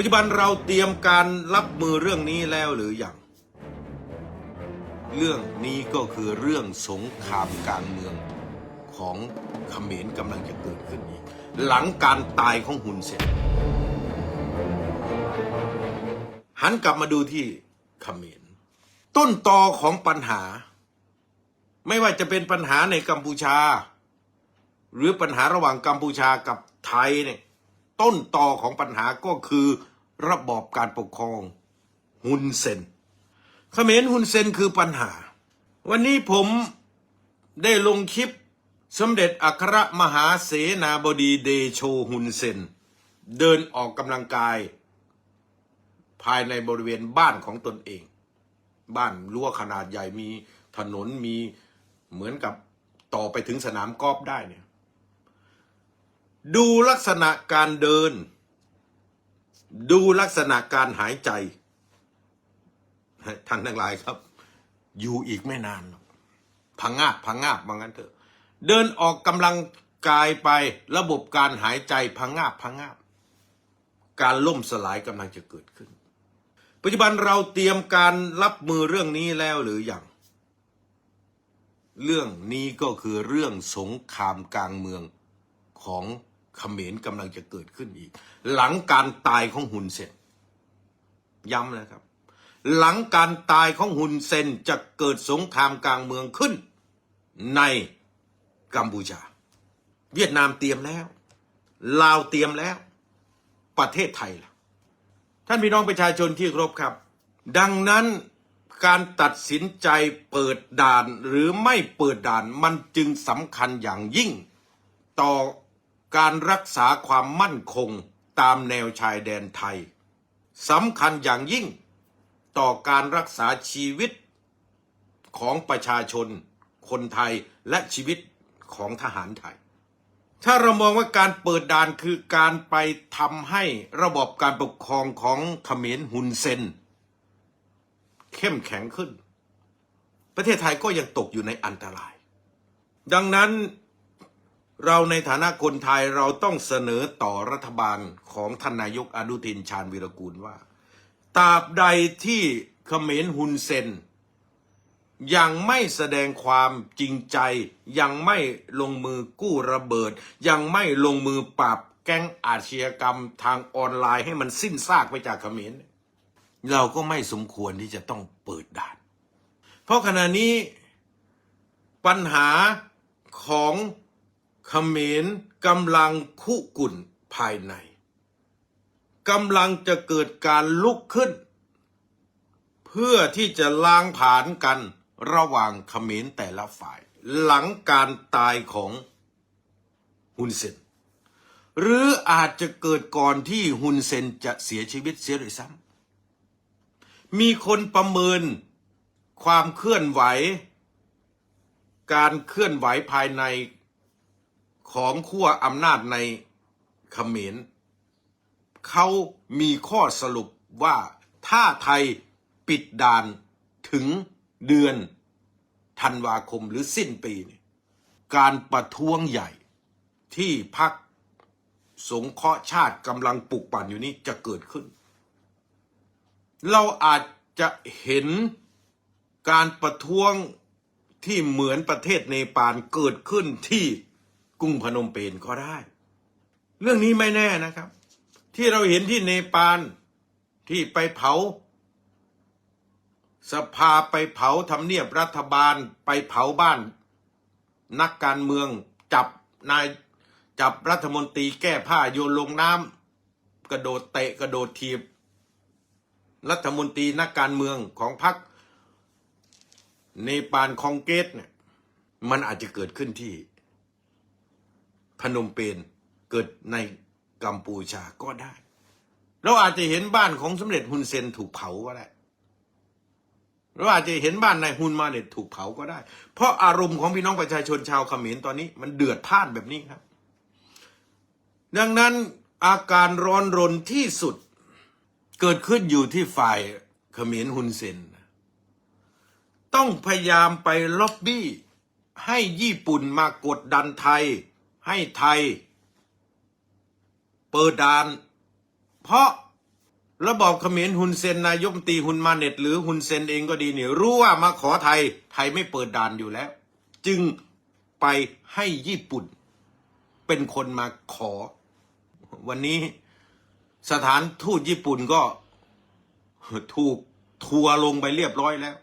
ปัจจุบันเราเตรียมการรับมือเรื่องนี้แล้วหรืออยังเรื่องนี้ก็คือเรื่องสงครามกลางเมืองของเขมรกำลังจะเกิดขึ้นอีกหลังการตายของฮุนเซนหันกลับมาดูที่เขมรต้นตอของปัญหา ไม่ว่าจะเป็นปัญหาในกัมพูชา หรือปัญหาระหว่างกัมพูชากับไทยเนี่ยต้นตอของปัญหาก็คือ ระบอบการปกครองฮุนเซนเขมรฮุนเซนคือปัญหา วันนี้ผมได้ลงคลิปสมเด็จอัครมหาเสนาบดีเดโชฮุนเซน เดินออกกำลังกาย ภายในบริเวณบ้านของตนเอง บ้านรั้วขนาดใหญ่มีถนนมีเหมือนกับต่อไปถึงสนามกอล์ฟได้เนี่ย ดูลักษณะการเดิน ดูลักษณะการหายใจ ท่านทั้งหลายครับ อยู่อีกไม่นานพังงาบพังงาบว่างั้นเถอะ เดินออกกำลังกายไประบบการหายใจพังงาบพังงาบ การล่มสลายกำลังจะเกิดขึ้น ปัจจุบันเราเตรียมการรับมือเรื่องนี้แล้วหรืออยังเรื่องนี้ก็คือเรื่องสงครามกลางเมืองของ เขมรกำลังจะเกิดขึ้นอีก หลังการตายของฮุนเซนย้ำนะครับ หลังการตายของฮุนเซนจะเกิดสงครามกลางเมืองขึ้น ในกัมพูชา เวียดนามเตรียมแล้ว ลาวเตรียมแล้ว ประเทศไทยล่ะ ท่านพี่น้องประชาชนที่ครพครับ ดังนั้นการตัดสินใจเปิดด่านหรือไม่เปิดด่านมันจึงสำคัญอย่างยิ่ง ต่อ การรักษาความมั่นคงตามแนวชายแดนไทยสำคัญอย่างยิ่งต่อการรักษาชีวิตของประชาชนคนไทยและชีวิตของทหารไทย ถ้าเรามองว่าการเปิดด่านคือการไปทำให้ระบบการปกครองของเขมรฮุนเซน เข้มแข็งขึ้น ประเทศไทยก็ยังตกอยู่ในอันตราย ดังนั้น เราในฐานะคนไทยเราต้องเสนอต่อรัฐบาลของท่านนายกอนุทินชาญวิรกูลว่าตราบใดที่เขมรฮุนเซน ยังไม่แสดงความจริงใจ ยังไม่ลงมือกู้ระเบิด ยังไม่ลงมือปราบแก๊งอาชญากรรมทางออนไลน์ให้มันสิ้นซากไปจากเขมรเราก็ไม่สมควรที่จะต้องเปิดด่าน เพราะขณะนี้ปัญหาของ เขมรกำลังคุกุ่นภายในกำลังจะเกิดการลุกขึ้น เพื่อที่จะล้างผาญกันระหว่างเขมรแต่ละฝ่าย หลังการตายของฮุนเซนหรืออาจจะเกิดก่อนที่ฮุนเซนจะเสียชีวิตเสียด้วยซ้ำมีคนประเมินความเคลื่อนไหว การเคลื่อนไหวภายใน ของขั้วอำนาจในเขมรเขามีข้อสรุปว่าถ้าไทยปิดด่านถึงเดือนธันวาคมหรือสิ้นปีนการประท้วงใหญ่ที่พักสงเคราะห์ชาติกำลังปลุกปั่นอยู่นี้จะเกิดขึ้น เราอาจจะเห็นการประท้วงที่เหมือนประเทศเนปาลเกิดขึ้นที่ กรุงพนมเปญก็ได้ เรื่องนี้ไม่แน่นะครับ ที่เราเห็นที่เนปาลที่ไปเผา สภาไปเผาทำเนียบรัฐบาลไปเผาบ้าน นักการเมืองจับนายจับรัฐมนตรีแก้ผ้าโยนลงน้ำกระโดดเตะกระโดดทีบ รัฐมนตรีนักการเมืองของพรรคเนปาลคองเกสเนี่ยมันอาจจะเกิดขึ้นที่ พนมเปญเกิดในกัมพูชาก็ได้ เราอาจจะเห็นบ้านของสมเด็จฮุนเซนถูกเผาก็ได้เราอาจจะเห็นบ้านนายฮุนมาเน็ตถูกเผาก็ได้ เพราะอารมณ์ของพี่น้องประชาชนชาวเขมรตอนนี้มันเดือดพ่านแบบนี้ครับ ดังนั้นอาการร้อนรนที่สุดเกิดขึ้นอยู่ที่ฝ่ายเขมรฮุนเซน ต้องพยายามไปล็อบบี้ให้ญี่ปุ่นมากดดันไทย ให้ไทย เปิดด่าน เพราะระบอบเขมรฮุนเซนนายกรัฐมนตรีฮุนมาเน็ต หรือฮุนเซนเองก็ดีเนี่ยรู้ว่ามาขอไทย ไทยไม่เปิดด่านอยู่แล้ว จึงไปให้ญี่ปุ่น เป็นคนมาขอ วันนี้สถานทูตญี่ปุ่นก็ถูกทัวร์ลงไปเรียบร้อยแล้ว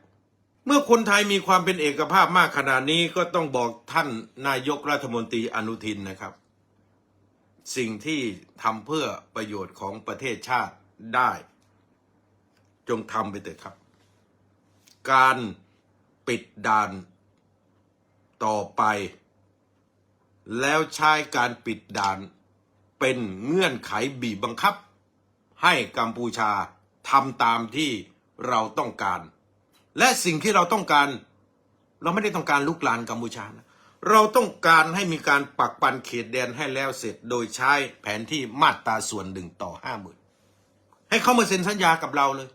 เมื่อคนไทยมีความเป็นเอกภาพมากขนาดนี้ก็ต้องบอกท่านนายกรัฐมนตรีอนุทินนะครับ สิ่งที่ทำเพื่อประโยชน์ของประเทศชาติได้ จงทำไปเถิดครับ การปิดด่านต่อไป แล้วใช้การปิดด่านเป็นเงื่อนไขบีบบังคับ ให้กัมพูชาทำตามที่เราต้องการ และสิ่งที่เราต้องการ เราไม่ได้ต้องการลุกลานกัมพูชานะเราต้องการให้มีการปักปันเขตแดนให้แล้วเสร็จ โดยใช้แผนที่มาตราส่วนหนึ่งต่อห้าหมื่นให้เขามาเซ็นสัญญากับเราเลย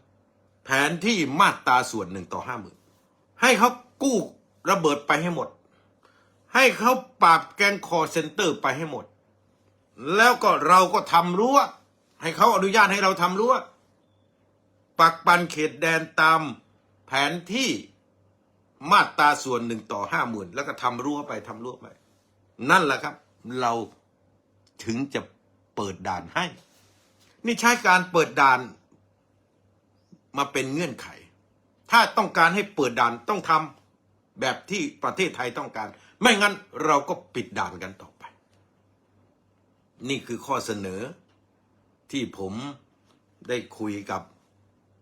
แผนที่มาตราส่วนหนึ่งต่อห้าหมื่นให้เขากู้ระเบิดไปให้หมด ให้เขาปราบแกงคอเซนเตอร์ไปให้หมด แล้วก็เราก็ทำรั้วให้เขาอนุญาตให้เราทำรั้วปักปันเขตแดนตาม แผนที่มาตราส่วนหนึ่งต่อห้าหมื่นแล้วก็ทำรั้วไปทำรั้วไป นั่นแหละครับ เราถึงจะเปิดด่านให้ นี่ใช้การเปิดด่านมาเป็นเงื่อนไข ถ้าต้องการให้เปิดด่านต้องทำแบบที่ประเทศไทยต้องการ ไม่งั้นเราก็ปิดด่านกันต่อไป นี่คือข้อเสนอที่ผมได้คุยกับ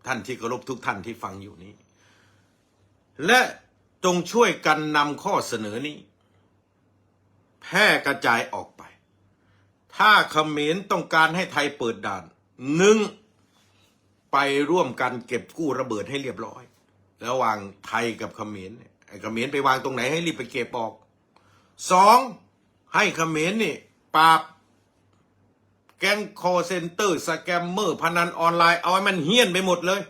ท่านที่เคารพทุกท่านที่ฟังอยู่นี้ และจงช่วยกันนำข้อเสนอนี้ แพร่กระจายออกไป ถ้าเขมรต้องการให้ไทยเปิดด่านหนึ่งไปร่วมกันเก็บกู้ระเบิดให้เรียบร้อย ระหว่างไทยกับเขมรเนี่ยไอ้เขมรไปวางตรงไหนให้รีบไปเก็บออกสองให้เขมรนี่ปราบแก๊งคอเซนเตอร์สแกมเมอร์พนันออนไลน์ เอาให้มันเฮี้ยนไปหมดเลย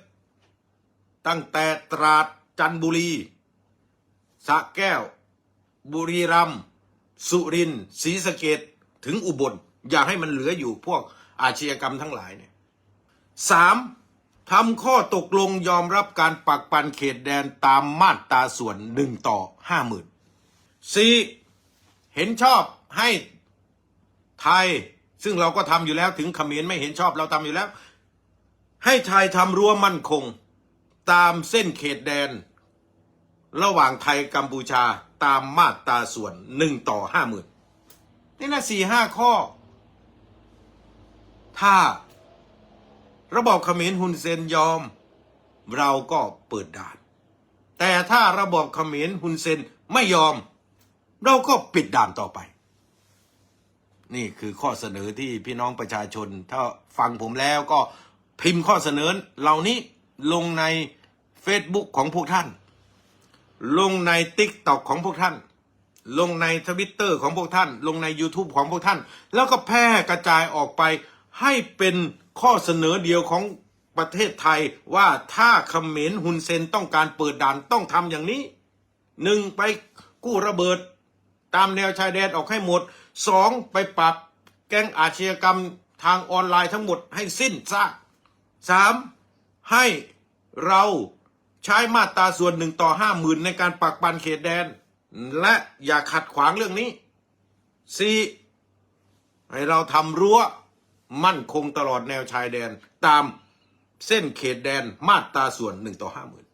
ตั้งแต่ตราด จันทบุรีสระแก้ว บุรีรัมย์สุรินทร์ศรีสะเกดถึงอุบล อย่าให้มันเหลืออยู่พวกอาชญากรรมทั้งหลายเนี่ยสามทำข้อตกลงยอมรับการปักปันเขตแดนตามมาตราส่วนหนึ่งต่อห้าหมื่นสี่เห็นชอบให้ไทย ซึ่งเราก็ทำอยู่แล้วถึงเขมรไม่เห็นชอบเราทำอยู่แล้ว ให้ไทยทำรั้วมั่นคง ตามเส้นเขตแดน ระหว่างไทยกัมพูชาตามมาตราส่วนหนึ่งต่อห้าหมื่นนี่นะสี่ห้าข้อ ถ้าระบอบเขมรฮุนเซนยอม เราก็เปิดด่าน แต่ถ้าระบอบเขมรฮุนเซนไม่ยอม เราก็ปิดด่านต่อไป นี่คือข้อเสนอที่พี่น้องประชาชน ถ้าฟังผมแล้วก็พิมพ์ข้อเสนอเหล่านี้ลงใน Facebook ของพวกท่าน ลงใน t ิ k t o k ของพวกท่าน ลงในทวิตเตอร์ของพวกท่าน ลงใน YouTube ของพวกท่าน แล้วก็แพร่กระจายออกไปให้เป็นข้อเสนอเดียวของประเทศไทยว่าถ้าเขมรฮุนเซนต้องการเปิดด่านต้องทำอย่างนี้หนึ่งไปกู้ระเบิด ตามแนวชายแดนออกให้หมดสองไปปรับแก๊งอาชญากรรมทางออนไลน์ทั้งหมดให้สิ้นซากสามให้เรา ใช้มาตราส่วนหนึ่งต่อห้าหมื่นในการปักปันเขตแดน และอย่าขัดขวางเรื่องนี้สี่ให้เราทำรั้วมั่นคงตลอดแนวชายแดน ตามเส้นเขตแดนมาตราส่วนหนึ่งต่อห้าหมื่น